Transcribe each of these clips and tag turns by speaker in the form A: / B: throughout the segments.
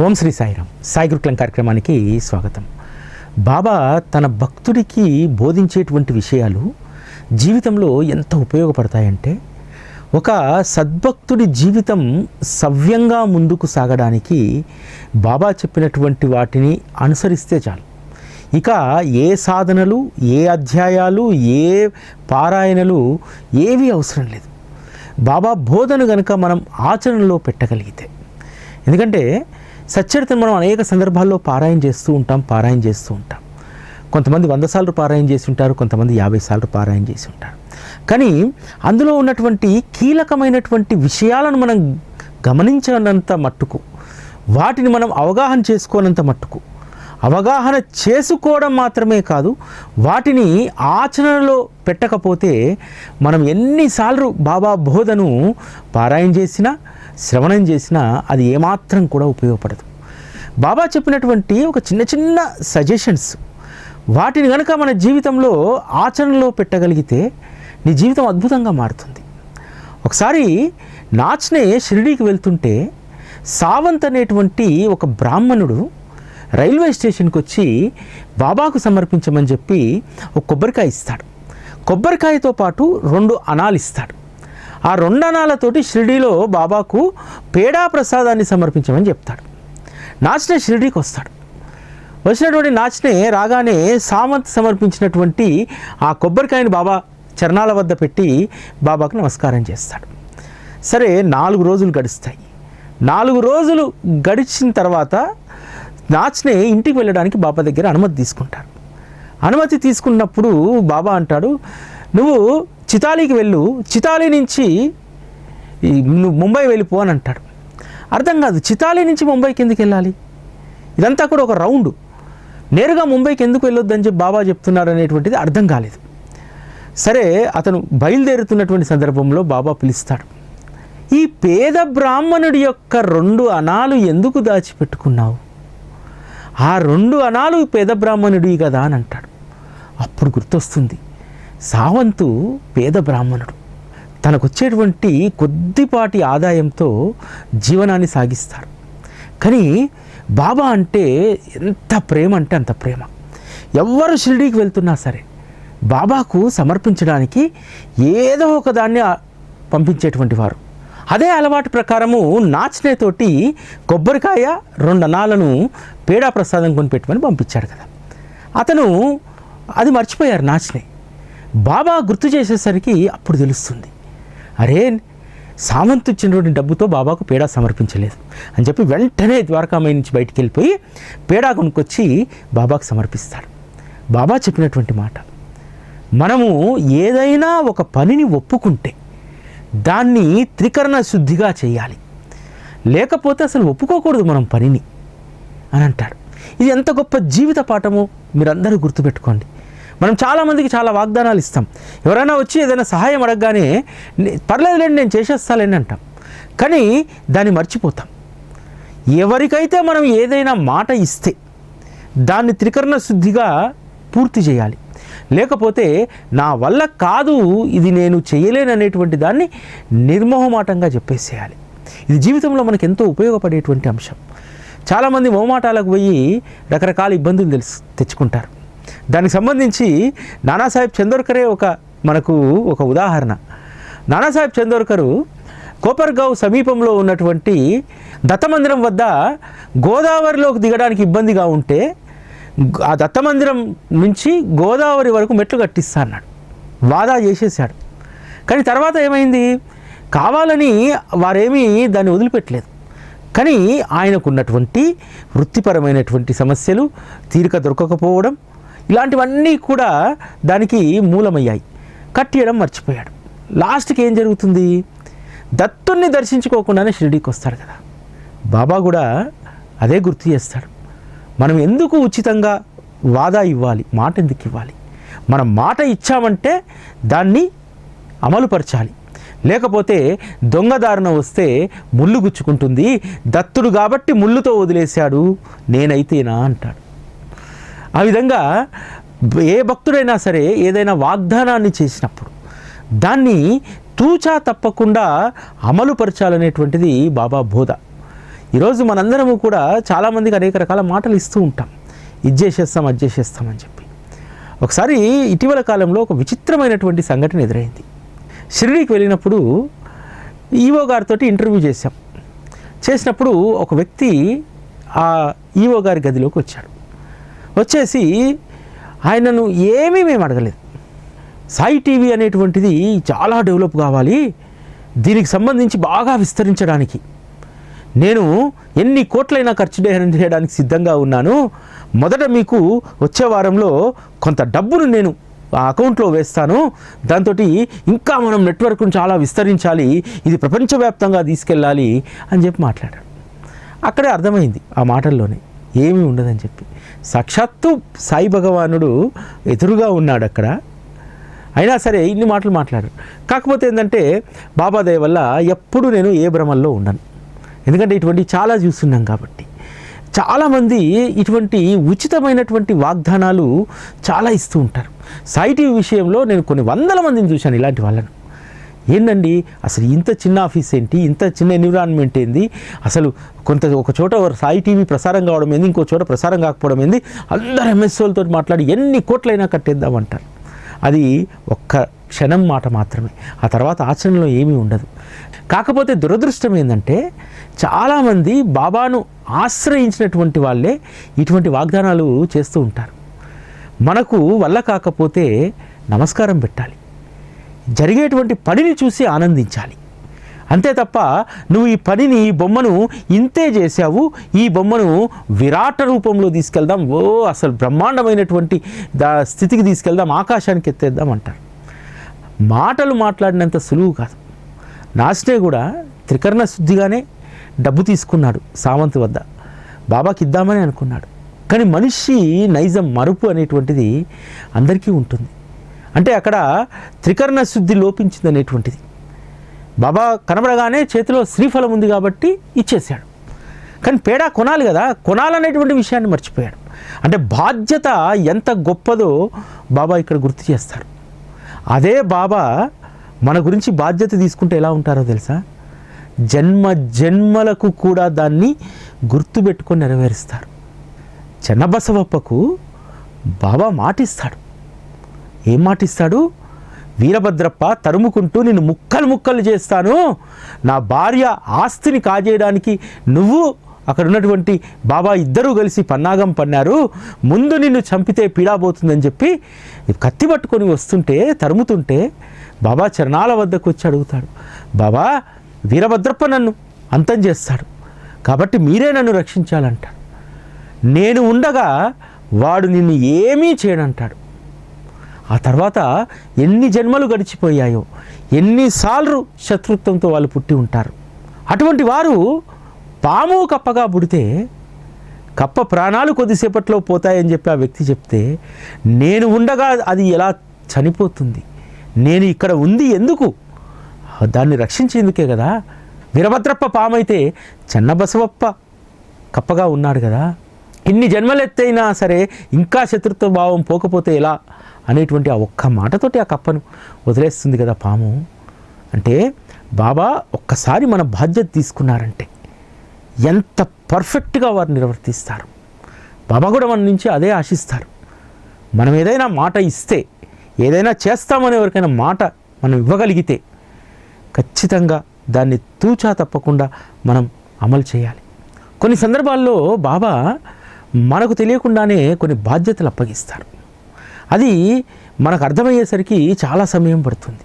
A: ఓం శ్రీ సాయిరామ్. సాయి గురుకులం కార్యక్రమానికి స్వాగతం. బాబా తన భక్తుడికి బోధించేటువంటి విషయాలు జీవితంలో ఎంత ఉపయోగపడతాయంటే ఒక సద్భక్తుడి జీవితం సవ్యంగా ముందుకు సాగడానికి బాబా చెప్పినటువంటి వాటిని అనుసరిస్తే చాలు. ఇక ఏ సాధనలు ఏ అధ్యాయాలు ఏ పారాయణలు ఏవి అవసరం లేదు. బాబా బోధను గనుక మనం ఆచరణలో పెట్టగలిగితే. ఎందుకంటే సచ్చరితను మనం అనేక సందర్భాల్లో పారాయణ చేస్తూ ఉంటాం పారాయణ చేస్తూ ఉంటాం. కొంతమంది వంద సార్లు పారాయణ చేసి ఉంటారు కొంతమంది యాభై సార్లు పారాయణ చేసి ఉంటారు. కానీ అందులో ఉన్నటువంటి కీలకమైనటువంటి విషయాలను మనం గమనించనంత మట్టుకు వాటిని మనం అవగాహన చేసుకోనంత మట్టుకు అవగాహన చేసుకోవడం మాత్రమే కాదు వాటిని ఆచరణలో పెట్టకపోతే మనం ఎన్నిసార్లు బాబా బోధను పారాయణ చేసినా శ్రవణం చేసినా అది ఏమాత్రం కూడా ఉపయోగపడదు. బాబా చెప్పినటువంటి ఒక చిన్న చిన్న సజెషన్స్ వాటిని కనుక మన జీవితంలో ఆచరణలో పెట్టగలిగితే నీ జీవితం అద్భుతంగా మారుతుంది. ఒకసారి నాచ్నే షిరిడీకి వెళ్తుంటే సావంత్ అనేటువంటి ఒక బ్రాహ్మణుడు రైల్వే స్టేషన్కి వచ్చి బాబాకు సమర్పించమని చెప్పి ఒక కొబ్బరికాయ ఇస్తాడు. కొబ్బరికాయతో పాటు రెండు అనాలు ఇస్తాడు ఆ రెండనాలతోటి షిరిడీలో బాబాకు పేడా ప్రసాదాన్ని సమర్పించమని చెప్తాడు. నాచనే షిరిడీకి వస్తాడు. వచ్చినటువంటి నాచనే రాగానే సామంత్ సమర్పించినటువంటి ఆ కొబ్బరికాయని బాబా చరణాల వద్ద పెట్టి బాబాకు నమస్కారం చేస్తాడు. సరే నాలుగు రోజులు గడుస్తాయి. నాలుగు రోజులు గడిచిన తర్వాత నాచనే ఇంటికి వెళ్ళడానికి బాబా దగ్గర అనుమతి తీసుకుంటారు అనుమతి తీసుకున్నప్పుడు బాబా అంటాడు నువ్వు చితాలీకి వెళ్ళు చితాలి నుంచి ఈ నువ్వు ముంబై వెళ్ళిపో అని అంటాడు. అర్థం కాదు చితాలి నుంచి ముంబైకి ఎందుకు వెళ్ళాలి. ఇదంతా కూడా ఒక రౌండ్. నేరుగా ముంబైకి ఎందుకు వెళ్ళొద్దని చెప్పి బాబా చెప్తున్నారు అనేటువంటిది అర్థం కాలేదు. సరే అతను బయలుదేరుతున్నటువంటి సందర్భంలో బాబా పిలుస్తాడు. ఈ పేద బ్రాహ్మణుడి యొక్క రెండు అనాలు ఎందుకు దాచిపెట్టుకున్నావు? ఆ రెండు అనాలు పేద బ్రాహ్మణుడి కదా అని అంటాడు. అప్పుడు గుర్తొస్తుంది. సావంతు పేద బ్రాహ్మణుడు. తనకొచ్చేటువంటి కొద్దిపాటి ఆదాయంతో జీవనాన్ని సాగిస్తారు. కానీ బాబా అంటే ఎంత ప్రేమ అంటే అంత ప్రేమ. ఎవరు షిరిడీకి వెళ్తున్నా సరే బాబాకు సమర్పించడానికి ఏదో ఒక దాన్ని పంపించేటువంటి వారు. అదే అలవాటు ప్రకారము నాచనేతోటి కొబ్బరికాయ రెండు అనాలను పేడా ప్రసాదం కొని పెట్టుకొని పంపించాడు కదా. అతను అది మర్చిపోయారు నాచనే. బాబా గుర్తు చేసేసరికి అప్పుడు తెలుస్తుంది. అరే సామంత్ ఇచ్చినటువంటి డబ్బుతో బాబాకు పేడా సమర్పించలేదు. అని చెప్పి వెంటనే ద్వారకామయ్య నుంచి బయటికి వెళ్ళిపోయి పేడా కొనుక్కొచ్చి బాబాకు సమర్పిస్తాడు. బాబా చెప్పినటువంటి మాట మనము ఏదైనా ఒక పనిని ఒప్పుకుంటే దాన్ని త్రికరణ శుద్ధిగా చేయాలి. లేకపోతే అసలు ఒప్పుకోకూడదు మనం పనిని. అని అంటాడు. ఇది ఎంత గొప్ప జీవిత పాఠమో మీరందరూ గుర్తుపెట్టుకోండి. మనం చాలామందికి చాలా వాగ్దానాలు ఇస్తాం. ఎవరైనా వచ్చి ఏదైనా సహాయం అడగగానే పర్లేదులేండి నేను చేసేస్తాలేండి అంటాం. కానీ దాన్ని మర్చిపోతాం. ఎవరికైతే మనం ఏదైనా మాట ఇస్తే దాన్ని త్రికరణ శుద్ధిగా పూర్తి చేయాలి. లేకపోతే నా వల్ల కాదు ఇది నేను చేయలేననేటువంటి దాన్ని నిర్మోహమాటంగా చెప్పేసేయాలి. ఇది జీవితంలో మనకు ఎంతో ఉపయోగపడేటువంటి అంశం. చాలామంది మోమాటాలకు పోయి రకరకాల ఇబ్బందులు తెలుసు తెచ్చుకుంటారు. దానికి సంబంధించి నానాసాహెబ్ చందోర్కరే ఒక మనకు ఒక ఉదాహరణ. నానాసాహెబ్ చందోర్కరు కోపర్గావ్ సమీపంలో ఉన్నటువంటి దత్తమందిరం వద్ద గోదావరిలోకి దిగడానికి ఇబ్బందిగా ఉంటే ఆ దత్తమందిరం నుంచి గోదావరి వరకు మెట్లు కట్టిస్తా అన్నాడు వాదా చేసేసాడు కానీ తర్వాత ఏమైంది? కావాలని వారేమీ దాన్ని వదిలిపెట్టలేదు. కానీ ఆయనకున్నటువంటి వృత్తిపరమైనటువంటి సమస్యలు తీరిక దొరకకపోవడం ఇలాంటివన్నీ కూడా దానికి మూలమయ్యాయి. కట్టేయడం మర్చిపోయాడు. లాస్ట్కి ఏం జరుగుతుంది? దత్తుణ్ణి దర్శించుకోకుండానే షిరిడీకి వస్తాడు కదా. బాబా కూడా అదే గుర్తు చేస్తాడు. మనం ఎందుకు ఉచితంగా వాదా ఇవ్వాలి? మాట ఎందుకు ఇవ్వాలి? మనం మాట ఇచ్చామంటే దాన్ని అమలుపరచాలి. లేకపోతే దొంగదారుణ వస్తే ముళ్ళు గుచ్చుకుంటుంది. దత్తుడు కాబట్టి ముళ్ళుతో వదిలేశాడు. నేనైతేనా? అంటాడు. ఆ విధంగా ఏ భక్తుడైనా సరే ఏదైనా వాగ్దానాన్ని చేసినప్పుడు దాన్ని తూచా తప్పకుండా అమలుపరచాలనేటువంటిది బాబా బోధ. ఈరోజు మనందరము కూడా చాలామందికి అనేక రకాల మాటలు ఇస్తూ ఉంటాం. ఇది చేసేస్తాం అది చేసేస్తాం అని చెప్పి. ఒకసారి ఇటీవల కాలంలో ఒక విచిత్రమైనటువంటి సంఘటన ఎదురైంది. షిరిడీకి వెళ్ళినప్పుడు ఈవో గారితో ఇంటర్వ్యూ చేశాం. చేసినప్పుడు ఒక వ్యక్తి ఆ ఈవో గారి గదిలోకి వచ్చాడు. వచ్చేసి ఆయనను ఏమీ మేము అడగలేదు. సాయి టీవీ అనేటువంటిది చాలా డెవలప్ కావాలి. దీనికి సంబంధించి బాగా విస్తరించడానికి. నేను ఎన్ని కోట్లైనా ఖర్చు చేయడానికి సిద్ధంగా ఉన్నాను. మొదట మీకు వచ్చే వారంలో కొంత డబ్బును నేను ఆ అకౌంట్లో వేస్తాను. దాంతో ఇంకా మనం నెట్వర్క్ను చాలా విస్తరించాలి. ఇది ప్రపంచవ్యాప్తంగా తీసుకెళ్ళాలి అని చెప్పి మాట్లాడాడు. అక్కడే అర్థమైంది ఆ మాటల్లోనే. ఏమీ ఉండదని చెప్పి. సాక్షాత్తు సాయి భగవానుడు ఎదురుగా ఉన్నాడు అక్కడ. అయినా సరే ఇన్ని మాటలు మాట్లాడారు కాకపోతే ఏంటంటే బాబా దయ వల్ల ఎప్పుడు నేను ఏ భ్రమల్లో ఉండను. ఎందుకంటే ఇటువంటి చాలా చూస్తున్నాం కాబట్టి. చాలామంది ఇటువంటి ఉచితమైనటువంటి వాగ్దానాలు చాలా ఇస్తూ ఉంటారు. సాయి టీవీ విషయంలో నేను కొన్ని వందల మందిని చూశాను ఇలాంటి వాళ్ళను. ఏంటండి అసలు ఇంత చిన్న ఆఫీస్ ఏంటి? ఇంత చిన్న ఎన్విరాన్మెంట్ ఏంది? అసలు కొంత ఒక చోట సాయి టీవీ ప్రసారం కావడం ఏంది? ఇంకో చోట ప్రసారం కాకపోవడం ఏంది? అందరు ఎంఎస్ఓలతో మాట్లాడి ఎన్ని కోట్లైనా కట్టేద్దామంటారు. అది ఒక్క క్షణం మాట మాత్రమే. ఆ తర్వాత ఆచరణలో ఏమీ ఉండదు. కాకపోతే దురదృష్టం ఏంటంటే చాలామంది బాబాను ఆశ్రయించినటువంటి వాళ్ళే ఇటువంటి వాగ్దానాలు చేస్తూ ఉంటారు. మనకు వల్ల కాకపోతే నమస్కారం పెట్టాలి. జరిగేటువంటి పనిని చూసి ఆనందించాలి. అంతే తప్ప నువ్వు ఈ పనిని ఈ బొమ్మను ఇంతే చేసావు ఈ బొమ్మను విరాట రూపంలో తీసుకెళ్దాం ఓ అసలు బ్రహ్మాండమైనటువంటి దా స్థితికి తీసుకెళ్దాం ఆకాశానికి ఎత్తేద్దాం అంటారు మాటలు మాట్లాడినంత సులువు కాదు. నాస్టే కూడా త్రికరణ శుద్ధిగానే డబ్బు తీసుకున్నాడు సామంత్ వద్ద. బాబాకి ఇద్దామని అనుకున్నాడు. కానీ మనిషి నైజం మరుపు అనేటువంటిది అందరికీ ఉంటుంది. అంటే అక్కడ త్రికరణ శుద్ధి లోపించింది అనేటువంటిది బాబా కనబడగానే చేతిలో శ్రీఫలం ఉంది కాబట్టి ఇచ్చేసాడు కానీ పేడ కొనాలి కదా కొనాలనేటువంటి విషయాన్ని మర్చిపోయాడు. అంటే బాధ్యత ఎంత గొప్పదో బాబా ఇక్కడ గుర్తు చేస్తారు. అదే బాబా మన గురించి బాధ్యత తీసుకుంటే ఎలా ఉంటారో తెలుసా? జన్మ జన్మలకు కూడా దాన్ని గుర్తుపెట్టుకొని నెరవేరుస్తారు. చెన్నబసవప్పకు బాబా మాటిస్తాడు. ఏం మాటిస్తాడు? వీరభద్రప్ప తరుముకుంటూ నిన్ను ముక్కలు ముక్కలు చేస్తాను. నా భార్య ఆస్తిని కాజేయడానికి నువ్వు అక్కడ ఉన్నటువంటి బాబా ఇద్దరూ కలిసి పన్నాగం పన్నారు. ముందు నిన్ను చంపితే పీడాబోతుందని చెప్పి కత్తి పట్టుకొని వస్తుంటే తరుముతుంటే బాబా చరణాల వద్దకు వచ్చి అడుగుతాడు. బాబా వీరభద్రప్ప నన్ను అంతం చేస్తాడు. కాబట్టి మీరే నన్ను రక్షించాలంటాడు. నేను ఉండగా వాడు నిన్ను ఏమీ చేయడంటాడు ఆ తర్వాత ఎన్ని జన్మలు గడిచిపోయాయో ఎన్నిసార్లు శత్రుత్వంతో వాళ్ళు పుట్టి ఉంటారు. అటువంటి వారు పాము కప్పగా పుడితే కప్ప ప్రాణాలు కొద్దిసేపట్లో పోతాయని చెప్పి ఆ వ్యక్తి చెప్తే నేను ఉండగా అది ఎలా చనిపోతుంది? నేను ఇక్కడ ఉంది ఎందుకు? దాన్ని రక్షించేందుకే కదా? వీరభద్రప్ప పామైతే చెన్నబసవప్ప కప్పగా ఉన్నాడు కదా? ఇన్ని జన్మలెత్తైనా సరే ఇంకా శత్రుత్వ భావం పోకపోతే ఎలా? అనేటువంటి ఆ ఒక్క మాటతోటి ఆ కప్పను వదిలేస్తుంది కదా పాము. అంటే బాబా ఒక్కసారి మన బాధ్యత తీసుకున్నారంటే ఎంత పర్ఫెక్ట్గా వారు నిర్వర్తిస్తారు. బాబా కూడా మన నుంచి అదే ఆశిస్తారు. మనం ఏదైనా మాట ఇస్తే ఏదైనా చేస్తామని ఎవరికైనా మాట మనం ఇవ్వగలిగితే ఖచ్చితంగా దాన్ని తూచా తప్పకుండా మనం అమలు చేయాలి. కొన్ని సందర్భాల్లో బాబా మనకు తెలియకుండానే కొన్ని బాధ్యతలు అప్పగిస్తారు. అది మనకు అర్థమయ్యేసరికి చాలా సమయం పడుతుంది.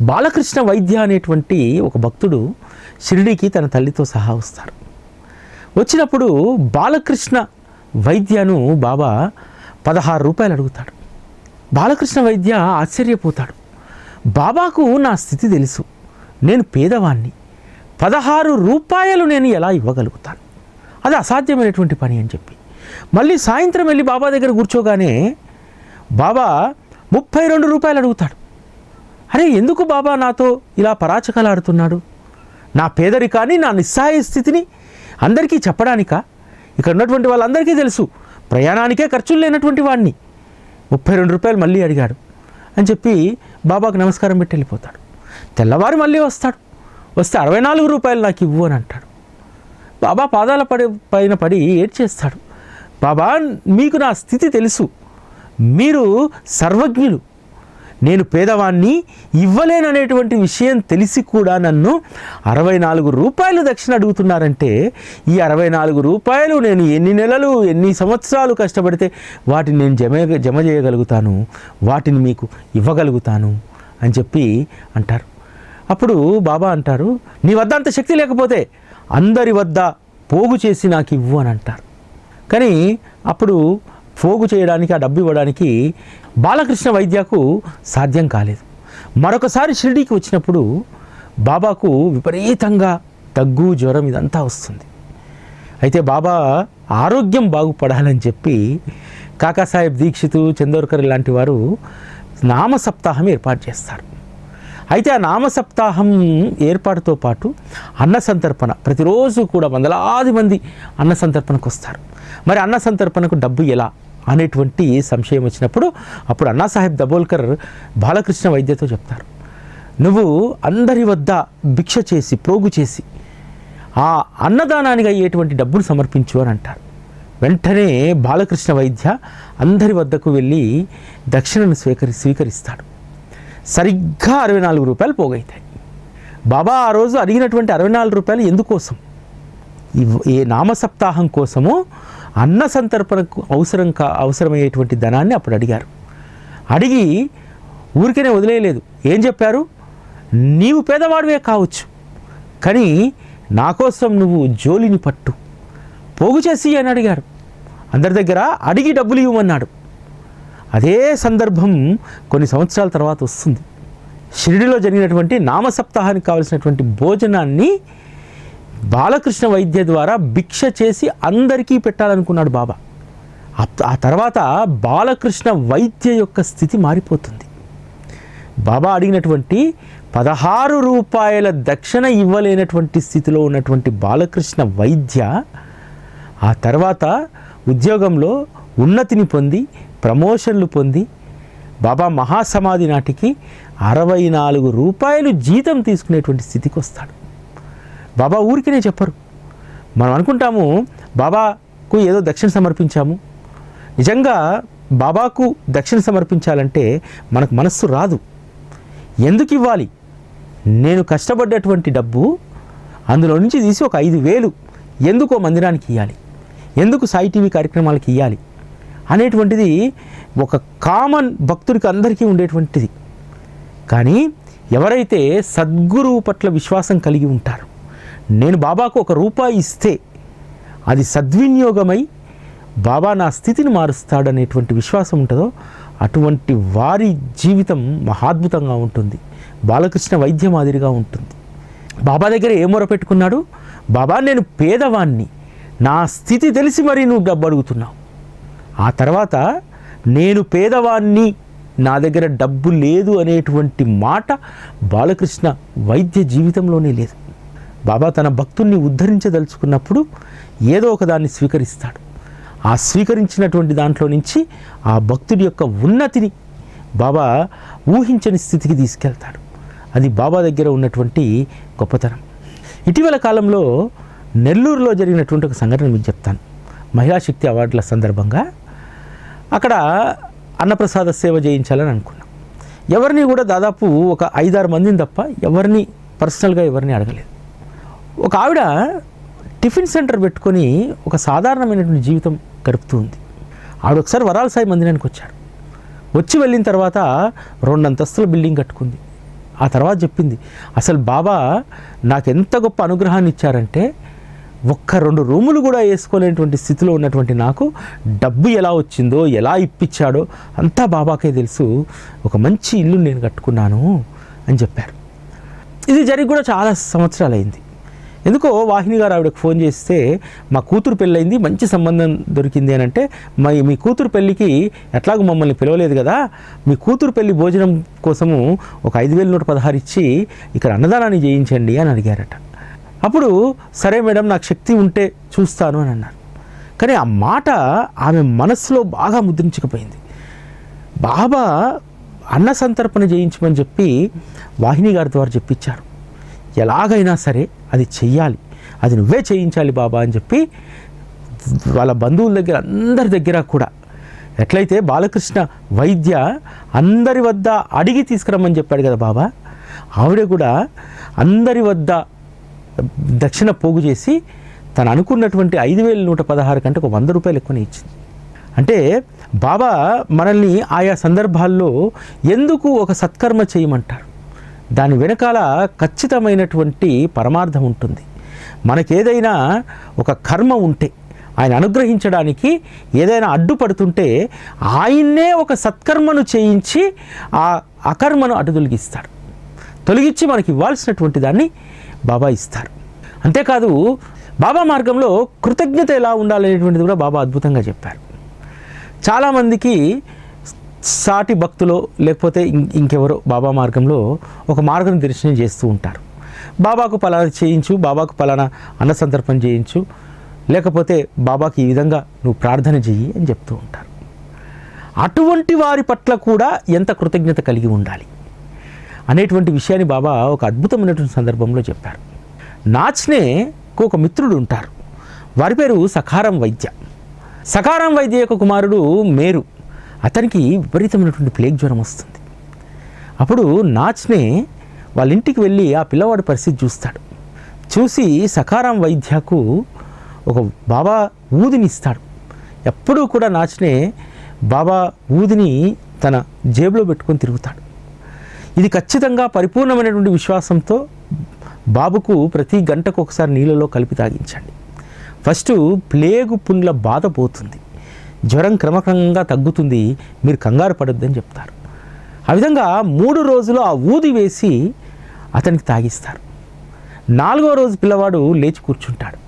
A: బాలకృష్ణ వైద్య అనేటువంటి ఒక భక్తుడు షిరిడీకి తన తల్లితో సహా వస్తారు. వచ్చినప్పుడు బాలకృష్ణ వైద్యను బాబా పదహారు రూపాయలు అడుగుతాడు. బాలకృష్ణ వైద్య ఆశ్చర్యపోతాడు. బాబాకు నా స్థితి తెలుసు. నేను పేదవాణ్ణి. పదహారు రూపాయలు నేను ఎలా ఇవ్వగలుగుతాను? అది అసాధ్యమైనటువంటి పని అని చెప్పి. మళ్ళీ సాయంత్రం వెళ్ళి బాబా దగ్గర కూర్చోగానే బాబా ముప్పై రెండు రూపాయలు అడుగుతాడు. అరే ఎందుకు బాబా నాతో ఇలా పరాచకలాడుతున్నాడు నా పేదరికాన్ని నా నిస్సహాయ స్థితిని అందరికీ చెప్పడానికా? ఇక్కడ ఉన్నటువంటి వాళ్ళందరికీ తెలుసు ప్రయాణానికే ఖర్చులు లేనటువంటి వాడిని ముప్పై రెండు రూపాయలు మళ్ళీ అడిగాడు. అని చెప్పి బాబాకు నమస్కారం పెట్టి వెళ్ళిపోతాడు. తెల్లవారి మళ్ళీ వస్తాడు. వస్తే అరవై నాలుగు రూపాయలు నాకు ఇవ్వు అని అంటాడు. బాబా పాదాల పడి పైన పడి ఏడ్చేస్తాడు. బాబా మీకు నా స్థితి తెలుసు. మీరు సర్వజ్ఞులు. నేను పేదవాణ్ణి ఇవ్వలేననేటువంటి విషయం తెలిసి కూడా నన్ను అరవై నాలుగు రూపాయలు దక్షిణ అడుగుతున్నారంటే ఈ అరవై నాలుగు రూపాయలు నేను ఎన్ని నెలలు ఎన్ని సంవత్సరాలు కష్టపడితే వాటిని నేను జమ జమ చేయగలుగుతాను వాటిని మీకు ఇవ్వగలుగుతాను అని చెప్పి అంటారు. అప్పుడు బాబా అంటారు నీ వద్ద అంత శక్తి లేకపోతే అందరి వద్ద పోగు చేసి నాకు ఇవ్వు అని అంటారు. కానీ అప్పుడు పోగు చేయడానికి ఆ డబ్బు ఇవ్వడానికి బాలకృష్ణ వైద్యకు సాధ్యం కాలేదు. మరొకసారి షిరిడీకి వచ్చినప్పుడు బాబాకు విపరీతంగా దగ్గు జ్వరం ఇదంతా వస్తుంది. అయితే బాబా ఆరోగ్యం బాగుపడాలని చెప్పి కాకాసాహెబ్ దీక్షితు చందోర్కర్ లాంటి వారు నామ సప్తాహం ఏర్పాటు చేస్తారు. అయితే ఆ నామ సప్తాహం ఏర్పాటుతో పాటు అన్న సంతర్పణ ప్రతిరోజు కూడా వందలాది మంది అన్న సంతర్పణకు వస్తారు. మరి అన్న సంతర్పణకు డబ్బు ఎలా? అనేటువంటి సంశయం వచ్చినప్పుడు అప్పుడు అన్నాసాహెబ్ దబోల్కర్ బాలకృష్ణ వైద్యతో చెప్తారు. నువ్వు అందరి వద్ద భిక్ష చేసి ప్రోగు చేసి ఆ అన్నదానానికి అయ్యేటువంటి డబ్బును సమర్పించు అని అంటారు. వెంటనే బాలకృష్ణ వైద్య అందరి వద్దకు వెళ్ళి దక్షిణను స్వీకరి స్వీకరిస్తాడు. సరిగ్గా అరవై నాలుగు రూపాయలు పోగైతాయి. బాబా ఆ రోజు అడిగినటువంటి అరవై నాలుగు రూపాయలు ఎందుకోసం? ఏ ఏ నామసప్తాహం కోసము అన్న సంతర్పణకు అవసరం కా అవసరమయ్యేటువంటి ధనాన్ని అప్పుడు అడిగారు. అడిగి ఊరికనే వదిలేయలేదు. ఏం చెప్పారు? నీవు పేదవాడివే కావచ్చు కానీ నా కోసం నువ్వు జోలిని పట్టు. పోగు చేసి అని అడిగారు. అందరి దగ్గర అడిగి డబ్బులు ఇవ్వమన్నాడు. అదే సందర్భం కొన్ని సంవత్సరాల తర్వాత వస్తుంది. షిరిడిలో జరిగినటువంటి నామసప్తాహానికి కావలసినటువంటి భోజనాన్ని బాలకృష్ణ వైద్య ద్వారా భిక్ష చేసి అందరికీ పెట్టాలనుకున్నాడు బాబా. ఆ- తర్వాత బాలకృష్ణ వైద్య యొక్క స్థితి మారిపోతుంది. బాబా అడిగినటువంటి పదహారు రూపాయల దక్షిణ ఇవ్వలేనటువంటి స్థితిలో ఉన్నటువంటి బాలకృష్ణ వైద్య ఆ తర్వాత ఉద్యోగంలో ఉన్నతిని పొంది ప్రమోషన్లు పొంది బాబా మహాసమాధి నాటికి అరవై నాలుగు రూపాయలు జీతం తీసుకునేటువంటి స్థితికి వస్తాడు బాబా ఊరికినే చెప్పరు. మనం అనుకుంటాము బాబాకు ఏదో దక్షిణ సమర్పించాము. నిజంగా బాబాకు దక్షిణ సమర్పించాలంటే మనకు మనస్సు రాదు. ఎందుకు ఇవ్వాలి? నేను కష్టపడ్డటువంటి డబ్బు అందులో నుంచి తీసి ఒక ఐదు వేలు ఎందుకో మందిరానికి ఇవ్వాలి ఎందుకు సాయి టీవీ కార్యక్రమాలకు ఇవ్వాలి అనేటువంటిది ఒక కామన్ భక్తుడికి అందరికీ ఉండేటువంటిది. కానీ ఎవరైతే సద్గురువు పట్ల విశ్వాసం కలిగి ఉంటారో నేను బాబాకు ఒక రూపాయి ఇస్తే అది సద్వినియోగమై బాబా నా స్థితిని మారుస్తాడనేటువంటి విశ్వాసం ఉంటుందో అటువంటి వారి జీవితం మహాద్భుతంగా ఉంటుంది. బాలకృష్ణ వైద్య మాదిరిగా ఉంటుంది. బాబా దగ్గర ఏ మొర పెట్టుకున్నాడు? బాబా నేను పేదవాణ్ణి. నా స్థితి తెలిసి మరి నువ్వు డబ్బు అడుగుతున్నావు. ఆ తర్వాత నేను పేదవాణ్ణి నా దగ్గర డబ్బు లేదు అనేటువంటి మాట బాలకృష్ణ వైద్య జీవితంలోనే లేదు. బాబా తన భక్తుణ్ణి ఉద్ధరించదలుచుకున్నప్పుడు ఏదో ఒకదాన్ని స్వీకరిస్తాడు. ఆ స్వీకరించినటువంటి దాంట్లో నుంచి ఆ భక్తుడి యొక్క ఉన్నతిని బాబా ఊహించని స్థితికి తీసుకెళ్తాడు. అది బాబా దగ్గర ఉన్నటువంటి గొప్పతనం. ఇటీవల కాలంలో నెల్లూరులో జరిగినటువంటి ఒక సంఘటన మీకు చెప్తాను. మహిళా శక్తి అవార్డుల సందర్భంగా అక్కడ అన్నప్రసాద సేవ చేయించాలని అనుకున్నాం. ఎవరిని కూడా దాదాపు ఒక ఐదారు మందిని తప్ప ఎవరిని పర్సనల్గా ఎవరిని అడగలేదు. ఒక ఆవిడ టిఫిన్ సెంటర్ పెట్టుకొని ఒక సాధారణమైనటువంటి జీవితం గడుపుతూ ఉంది. ఆవిడ ఒకసారి వరాల సాయి మందిరానికి వచ్చాడు వచ్చి వెళ్ళిన తర్వాత రెండు అంతస్తుల బిల్డింగ్ కట్టుకుంది. ఆ తర్వాత చెప్పింది అసలు బాబా నాకు ఎంత గొప్ప అనుగ్రహాన్ని ఇచ్చారంటే ఒక్క రెండు రూములు కూడా వేసుకోలేనటువంటి స్థితిలో ఉన్నటువంటి నాకు డబ్బు ఎలా వచ్చిందో ఎలా ఇప్పించాడో అంతా బాబాకే తెలుసు. ఒక మంచి ఇల్లు నేను కట్టుకున్నాను అని చెప్పారు. ఇది జరిగి కూడా చాలా సంవత్సరాలు అయింది ఎందుకో వాహిని గారు ఆవిడకు ఫోన్ చేస్తే మా కూతురు పెళ్ళయింది మంచి సంబంధం దొరికింది అని అంటే మా మీ కూతురు పెళ్ళికి ఎట్లాగో మమ్మల్ని పిలవలేదు కదా మీ కూతురు పెళ్ళి భోజనం కోసము ఒక ఐదు వేల నూట పదహారు ఇచ్చి ఇక్కడ అన్నదానాన్ని చేయించండి అని అడిగారట. అప్పుడు సరే మేడం నాకు శక్తి ఉంటే చూస్తాను అని అన్నారు. కానీ ఆ మాట ఆమె మనస్సులో బాగా ముద్రించకపోయింది. బాబా అన్న సంతర్పణ చేయించమని చెప్పి వాహిని గారి ద్వారా చెప్పించారు. ఎలాగైనా సరే అది చెయ్యాలి. అది నువ్వే చేయించాలి బాబా అని చెప్పి వాళ్ళ బంధువుల దగ్గర అందరి దగ్గర కూడా. ఎట్లయితే బాలకృష్ణ వైద్య అందరి వద్ద అడిగి తీసుకురమ్మని చెప్పాడు కదా బాబా ఆవిడ కూడా అందరి వద్ద దక్షిణ పోగు చేసి తను అనుకున్నటువంటి ఐదు వేల నూట పదహారు కంటే ఒక వంద రూపాయలు ఎక్కువనే ఇచ్చింది. అంటే బాబా మనల్ని ఆయా సందర్భాల్లో ఎందుకు ఒక సత్కర్మ చేయమంటారు? దాని వెనకాల ఖచ్చితమైనటువంటి పరమార్థం ఉంటుంది. మనకేదైనా ఒక కర్మ ఉంటే ఆయన అనుగ్రహించడానికి ఏదైనా అడ్డుపడుతుంటే ఆయన్నే ఒక సత్కర్మను చేయించి ఆ అకర్మను అటు తొలగిస్తాడు. తొలగించి మనకి ఇవ్వాల్సినటువంటి దాన్ని బాబా ఇస్తారు. అంతేకాదు బాబా మార్గంలో కృతజ్ఞత ఎలా ఉండాలనేటువంటిది కూడా బాబా అద్భుతంగా చెప్పారు. చాలామందికి సాటి భక్తులు లేకపోతే ఇంకెవరో బాబా మార్గంలో ఒక మార్గం దర్శనం చేస్తూ ఉంటారు. బాబాకు పలానా చేయించు బాబాకు పలానా అన్న సందర్భం చేయించు లేకపోతే బాబాకి ఈ విధంగా నువ్వు ప్రార్థన చెయ్యి అని చెప్తూ ఉంటారు. అటువంటి వారి పట్ల కూడా ఎంత కృతజ్ఞత కలిగి ఉండాలి? అనేటువంటి విషయాన్ని బాబా ఒక అద్భుతమైనటువంటి సందర్భంలో చెప్పారు. నాచ్నేకు ఒక మిత్రుడు ఉంటారు. వారి పేరు సకారం వైద్య. సకారం వైద్య యొక్క కుమారుడు మేరు. అతనికి విపరీతమైనటువంటి ప్లేగ్ జ్వరం వస్తుంది. అప్పుడు నాచ్నే వాళ్ళ ఇంటికి వెళ్ళి ఆ పిల్లవాడి పరిస్థితి చూస్తాడు. చూసి సకారం వైద్యకు ఒక బాబా ఊదిని ఇస్తాడు. ఎప్పుడూ కూడా నాచ్నే బాబా ఊదిని తన జేబులో పెట్టుకొని తిరుగుతాడు. ఇది ఖచ్చితంగా పరిపూర్ణమైనటువంటి విశ్వాసంతో బాబుకు ప్రతి గంటకు ఒకసారి నీళ్ళలో కలిపి తాగించండి. ఫస్ట్ ప్లేగు పుండ్ల బాధ పోతుంది. జ్వరం క్రమక్రమంగా తగ్గుతుంది మీరు కంగారు పడొద్దని చెప్తారు. ఆ విధంగా మూడు రోజులు ఆ ఊది వేసి అతనికి తాగిస్తారు. నాలుగో రోజు పిల్లవాడు లేచి కూర్చుంటాడు.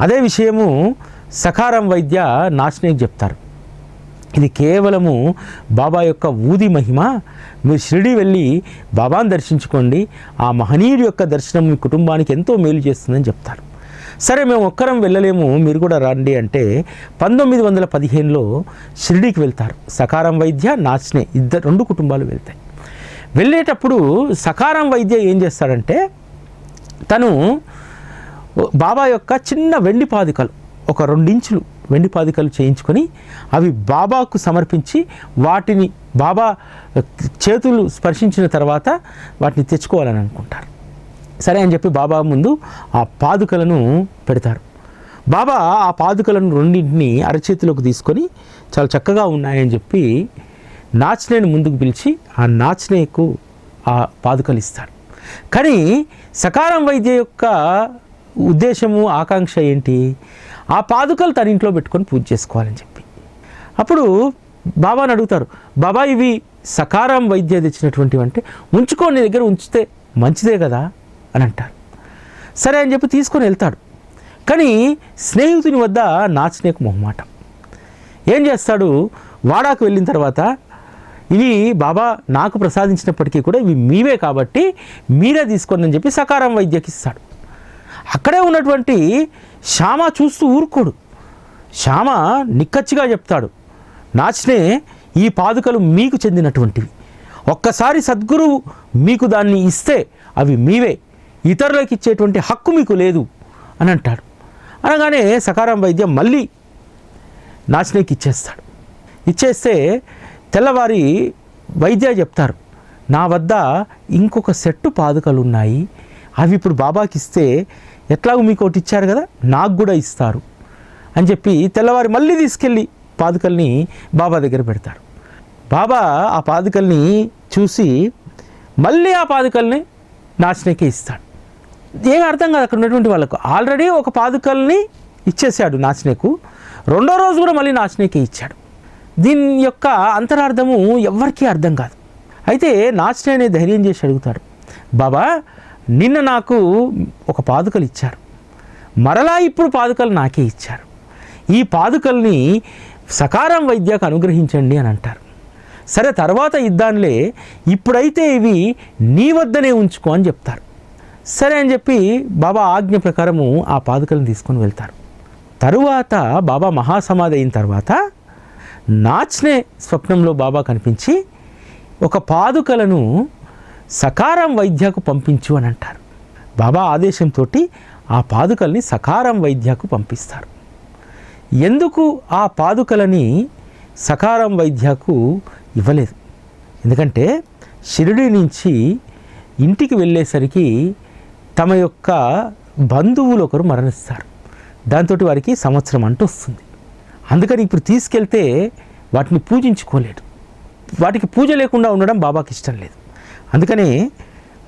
A: అదే విషయము సకారం వైద్య నాశనం చెప్తారు. ఇది కేవలము బాబా యొక్క ఊది మహిమ మీరు షిరిడి వెళ్ళి బాబాను దర్శించుకోండి ఆ మహనీయుడి యొక్క దర్శనం మీ కుటుంబానికి ఎంతో మేలు చేస్తుందని చెప్తారు. సరే మేము ఒక్కరం వెళ్ళలేము మీరు కూడా రండి అంటే పంతొమ్మిది వందల పదిహేనులో షిరిడీకి వెళ్తారు. సకారం వైద్య నాచ్నే ఇద్దరు రెండు కుటుంబాలు వెళ్తాయి. వెళ్ళేటప్పుడు సకారం వైద్య ఏం చేస్తాడంటే తను బాబా యొక్క చిన్న వెండి పాదుకలు ఒక రెండించులు వెండి పాదుకలు చేయించుకొని అవి బాబాకు సమర్పించి వాటిని బాబా చేతులు స్పర్శించిన తర్వాత వాటిని తెచ్చుకోవాలని అనుకుంటారు. సరే అని చెప్పి బాబా ముందు ఆ పాదుకలను పెడతారు. బాబా ఆ పాదుకలను రెండింటిని అరచేతిలోకి తీసుకొని చాలా చక్కగా ఉన్నాయని చెప్పి నాచనేని ముందుకు పిలిచి ఆ నాచనేకు ఆ పాదుకలు ఇస్తాడు కానీ సకారం వైద్య యొక్క ఉద్దేశము ఆకాంక్ష ఏంటి? ఆ పాదుకలు తన ఇంట్లో పెట్టుకొని పూజ చేసుకోవాలని చెప్పి. అప్పుడు బాబాని అడుగుతారు బాబా ఇవి సకారం వైద్య తెచ్చినటువంటివి అంటే ఉంచుకో నీ దగ్గర ఉంచితే మంచిదే కదా? అంటారు. సరే అని చెప్పి తీసుకొని వెళ్తాడు. కానీ స్నేహితుని వద్ద నాచనేకు మొహమాటం. ఏం చేస్తాడు? వాడాకు వెళ్ళిన తర్వాత ఇవి బాబా నాకు ప్రసాదించినప్పటికీ కూడా ఇవి మీవే కాబట్టి మీరే తీసుకోండి అని చెప్పి సకారం వైద్యకి ఇస్తాడు. అక్కడే ఉన్నటువంటి శ్యామ చూస్తూ ఊరుకోడు. శ్యామ నిక్కచ్చిగా చెప్తాడు నాచనే ఈ పాదుకలు మీకు చెందినటువంటివి. ఒక్కసారి సద్గురువు మీకు దాన్ని ఇస్తే అవి మీవే. ఇతరులకు ఇచ్చేటువంటి హక్కు మీకు లేదు అని అంటాడు. అనగానే సకారం వైద్యం మళ్ళీ నాశనేకి ఇచ్చేస్తాడు. ఇచ్చేస్తే తెల్లవారి వైద్య చెప్తారు నా వద్ద ఇంకొక సెట్టు పాదుకలు ఉన్నాయి అవి ఇప్పుడు బాబాకి ఇస్తే ఎట్లాగో మీకు ఒకటి ఇచ్చారు కదా నాకు కూడా ఇస్తారు అని చెప్పి తెల్లవారి మళ్ళీ తీసుకెళ్ళి పాదుకల్ని బాబా దగ్గర పెడతారు బాబా ఆ పాదుకల్ని చూసి మళ్ళీ ఆ పాదుకల్ని నాశనకే ఇస్తాడు. ఏం అర్థం కాదు అక్కడ ఉన్నటువంటి వాళ్ళకు. ఆల్రెడీ ఒక పాదుకల్ని ఇచ్చేసాడు నాశనేకు రెండో రోజు కూడా మళ్ళీ నాశనేకే ఇచ్చాడు. దీని యొక్క అంతరార్థము ఎవరికీ అర్థం కాదు. అయితే నాశనే ధైర్యం చేసి అడుగుతాడు. బాబా నిన్న నాకు ఒక పాదుకలు ఇచ్చారు. మరలా ఇప్పుడు పాదుకలు నాకే ఇచ్చారు. ఈ పాదుకల్ని సకారం వైద్యకు అనుగ్రహించండి అని అంటారు. సరే తర్వాత ఇద్దాంలే ఇప్పుడైతే ఇవి నీ వద్దనే ఉంచుకో అని చెప్తారు. సరే అని చెప్పి బాబా ఆజ్ఞ ప్రకారము ఆ పాదుకలను తీసుకొని వెళ్తారు. తరువాత బాబా మహాసమాధి అయిన తర్వాత నాచ్నే స్వప్నంలో బాబా కనిపించి ఒక పాదుకలను సకారం వైద్యకు పంపించు అని అంటారు. బాబా ఆదేశంతో ఆ పాదుకల్ని సకారం వైద్యకు పంపిస్తారు. ఎందుకు ఆ పాదుకలని సకారం వైద్యకు ఇవ్వలేదు? ఎందుకంటే షిరిడి నుంచి ఇంటికి వెళ్ళేసరికి తమ యొక్క బంధువులు ఒకరు మరణిస్తారు. దాంతో వారికి సంవత్సరం అంటూ వస్తుంది. అందుకని ఇప్పుడు తీసుకెళ్తే వాటిని పూజించుకోలేడు వాటికి పూజ లేకుండా ఉండడం బాబాకి ఇష్టం లేదు. అందుకనే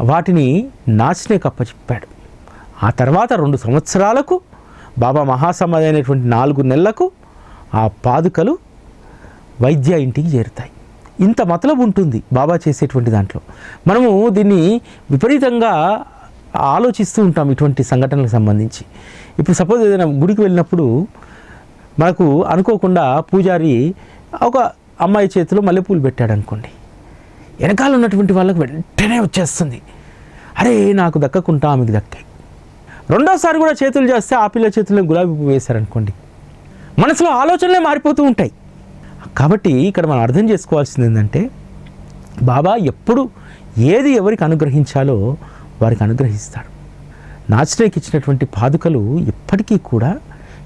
A: వాటిని నాశనే కప్పచెప్పాడు ఆ తర్వాత రెండు సంవత్సరాలకు బాబా మహాసమాధి అయినటువంటి నాలుగు నెలలకు ఆ పాదుకలు వైద్య ఇంటికి చేరుతాయి. ఇంత మతలబు ఉంటుంది బాబా చేసేటువంటి దాంట్లో. మనము దీన్ని విపరీతంగా ఆలోచిస్తూ ఉంటాం ఇటువంటి సంఘటనలకు సంబంధించి. ఇప్పుడు సపోజ్ ఏదైనా గుడికి వెళ్ళినప్పుడు మనకు అనుకోకుండా పూజారి ఒక అమ్మాయి చేతిలో మల్లెపూలు పెట్టాడు అనుకోండి వెనకాల ఉన్నటువంటి వాళ్ళకు వెంటనే వచ్చేస్తుంది. అరే నాకు దక్కకుండా ఆమెకు దక్కాయి రెండోసారి కూడా చేతులు చేస్తే ఆ పిల్ల చేతుల్లో గులాబీ పువ్వు వేశారనుకోండి. మనసులో ఆలోచనలే మారిపోతూ ఉంటాయి. కాబట్టి ఇక్కడ మనం అర్థం చేసుకోవాల్సింది ఏంటంటే బాబా ఎప్పుడు ఏది ఎవరికి అనుగ్రహించాలో వారికి అనుగ్రహిస్తాడు నాచరేకి ఇచ్చినటువంటి పాదుకలు ఇప్పటికీ కూడా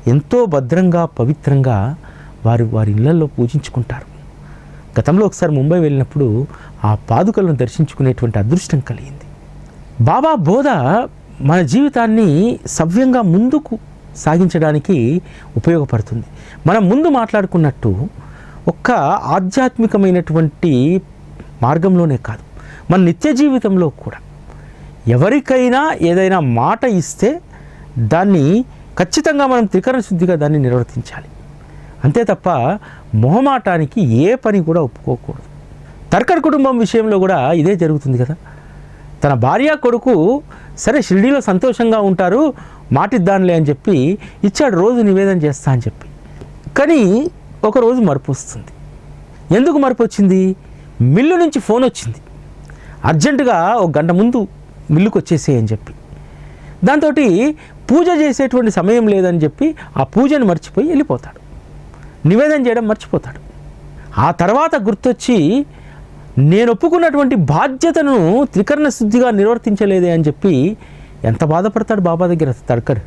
A: ఎంతో భద్రంగా పవిత్రంగా వారు వారి ఇళ్ళలో పూజించుకుంటారు. గతంలో ఒకసారి ముంబై వెళ్ళినప్పుడు ఆ పాదుకలను దర్శించుకునేటువంటి అదృష్టం కలిగింది. బాబా బోధ మన జీవితాన్ని సవ్యంగా ముందుకు సాగించడానికి ఉపయోగపడుతుంది. మనం ముందు మాట్లాడుకున్నట్టు ఒక్క ఆధ్యాత్మికమైనటువంటి మార్గంలోనే కాదు మన నిత్య జీవితంలో కూడా. ఎవరికైనా ఏదైనా మాట ఇస్తే దాన్ని ఖచ్చితంగా మనం త్రికరణ శుద్ధిగా దాన్ని నిర్వర్తించాలి. అంతే తప్ప మొహమాటానికి ఏ పని కూడా ఒప్పుకోకూడదు. తర్కర్ కుటుంబం విషయంలో కూడా ఇదే జరుగుతుంది కదా. తన భార్య కొడుకు సరే షిరిడీలో సంతోషంగా ఉంటారు మాటిద్దానులే అని చెప్పి ఇచ్చాడు రోజు నివేదన చేస్తా అని చెప్పి. కానీ ఒకరోజు మరపు వస్తుంది. ఎందుకు మరపు వచ్చింది? మిల్లు నుంచి ఫోన్ వచ్చింది. అర్జెంటుగా ఒక గంట ముందు మిల్లుకు వచ్చేసేయ్ అని చెప్పి. దాంతో పూజ చేసేటువంటి సమయం లేదని చెప్పి ఆ పూజను మర్చిపోయి వెళ్ళిపోతాడు. నివేదన చేయడం మర్చిపోతాడు. ఆ తర్వాత గుర్తొచ్చి నేను ఒప్పుకున్నటువంటి బాధ్యతను త్రికరణ శుద్ధిగా నిర్వర్తించలేదే అని చెప్పి ఎంత బాధపడతాడు బాబా దగ్గర తడకడు.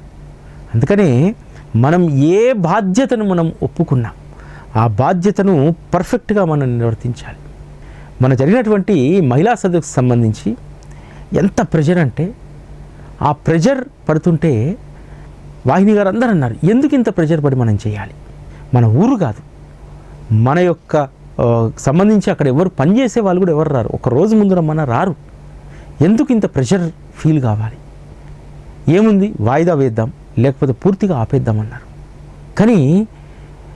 A: అందుకనే మనం ఏ బాధ్యతను మనం ఒప్పుకున్నాం ఆ బాధ్యతను పర్ఫెక్ట్గా మనం నిర్వర్తించాలి. మన జరిగినటువంటి మహిళా సదస్సుకు సంబంధించి ఎంత ప్రెజర్ అంటే ఆ ప్రెజర్ పడుతుంటే వాహిని గారు అందరూ అన్నారు ఎందుకు ఇంత ప్రెజర్ పడి మనం చేయాలి? మన ఊరు కాదు. మన యొక్క సంబంధించి అక్కడ ఎవరు పనిచేసే వాళ్ళు కూడా ఎవరు రారు. ఒక రోజు ముందు రమ్మన్నా రారు. ఎందుకు ఇంత ప్రెషర్ ఫీల్ కావాలి? ఏముంది? వాయిదా వేద్దాం లేకపోతే పూర్తిగా ఆపేద్దామన్నారు కానీ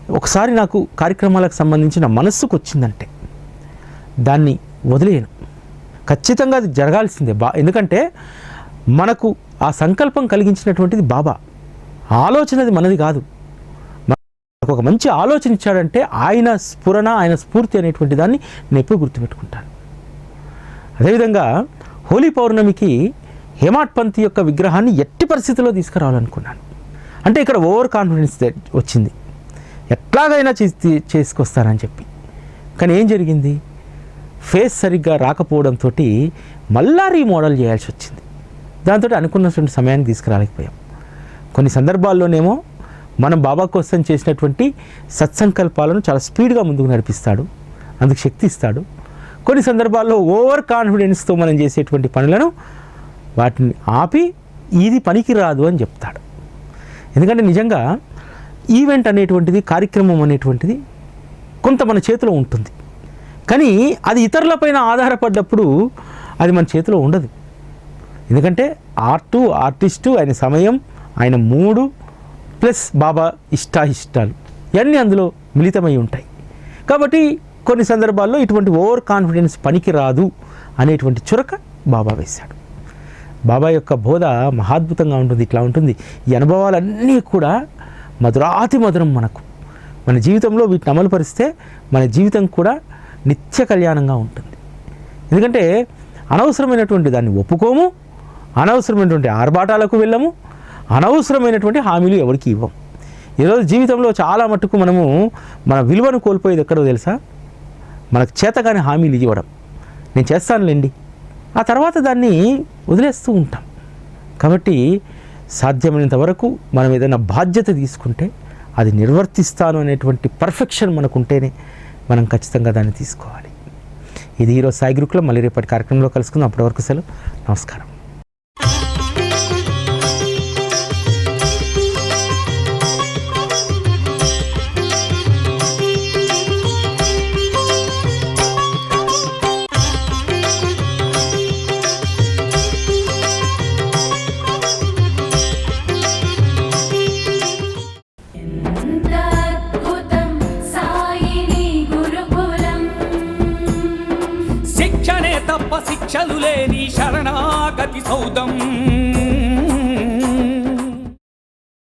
A: ఒకసారి నాకు కార్యక్రమాలకు సంబంధించిన మనస్సుకు వచ్చిందంటే దాన్ని వదిలేయను. ఖచ్చితంగా అది జరగాల్సిందే బా ఎందుకంటే మనకు ఆ సంకల్పం కలిగించినటువంటిది బాబా. ఆలోచనది మనది కాదు. మనకు ఒక మంచి ఆలోచన ఇచ్చాడంటే ఆయన స్ఫురణ ఆయన స్ఫూర్తి అనేటువంటి దాన్ని నేను ఎప్పుడు గుర్తుపెట్టుకుంటాను అదేవిధంగా హోలీ పౌర్ణమికి హేమాట్ పంత్ యొక్క విగ్రహాన్ని ఎట్టి పరిస్థితుల్లో తీసుకురావాలనుకున్నాను. అంటే ఇక్కడ ఓవర్ కాన్ఫిడెన్స్ వచ్చింది. ఎట్లాగైనా చేసి చేసుకొస్తానని చెప్పి. కానీ ఏం జరిగింది? ఫేస్ సరిగ్గా రాకపోవడంతో మళ్ళా రీమోడల్ చేయాల్సి వచ్చింది. దాంతో అనుకున్నటువంటి సమయానికి తీసుకురాలేకపోయాం. కొన్ని సందర్భాల్లోనేమో మనం బాబా కోసం చేసినటువంటి సత్సంకల్పాలను చాలా స్పీడ్గా ముందుకు నడిపిస్తాడు అందుకు శక్తి ఇస్తాడు. కొన్ని సందర్భాల్లో ఓవర్ కాన్ఫిడెన్స్తో మనం చేసేటువంటి పనులను వాటిని ఆపి ఇది పనికి రాదు అని చెప్తాడు. ఎందుకంటే నిజంగా ఈవెంట్ అనేటువంటిది కార్యక్రమం అనేటువంటిది కొంత మన చేతిలో ఉంటుంది. కానీ అది ఇతరులపైన ఆధారపడ్డప్పుడు అది మన చేతిలో ఉండదు. ఎందుకంటే ఆర్టు ఆర్టిస్టు ఆయన సమయం ఆయన మూడు ప్లస్ బాబా ఇష్టాయిష్టాలు. ఇవన్నీ అందులో మిళితమై ఉంటాయి. కాబట్టి కొన్ని సందర్భాల్లో ఇటువంటి ఓవర్ కాన్ఫిడెన్స్ పనికి రాదు అనేటువంటి చురక బాబా వేశాడు. బాబా యొక్క బోధ మహాద్భుతంగా ఉంటుంది ఇట్లా ఉంటుంది. ఈ అనుభవాలన్నీ కూడా మధురాతి మధురం మనకు. మన జీవితంలో వీటిని అమలుపరిస్తే మన జీవితం కూడా నిత్య కళ్యాణంగా ఉంటుంది. ఎందుకంటే అనవసరమైనటువంటి దాన్ని ఒప్పుకోము అనవసరమైనటువంటి ఆర్భాటాలకు వెళ్ళము అనవసరమైనటువంటి హామీలు ఎవరికి ఇవ్వం. ఈరోజు జీవితంలో చాలా మట్టుకు మనము మన విలువను కోల్పోయేది ఎక్కడో తెలుసా? మనకు చేతగానే హామీలు ఇవ్వడం. నేను చేస్తానులేండి. ఆ తర్వాత దాన్ని వదిలేస్తూ ఉంటాం. కాబట్టి సాధ్యమైనంత వరకు మనం ఏదైనా బాధ్యత తీసుకుంటే అది నిర్వర్తిస్తాను అనేటువంటి పర్ఫెక్షన్ మనకు ఉంటేనే మనం ఖచ్చితంగా దాన్ని తీసుకోవాలి. ఇది ఈరోజు సాయి గురుకులం మళ్ళీ రేపటి కార్యక్రమంలో కలుసుకుందాం. అప్పటి వరకు సెలవు. నమస్కారం.
B: చలులేని శరణాగతి సౌదం.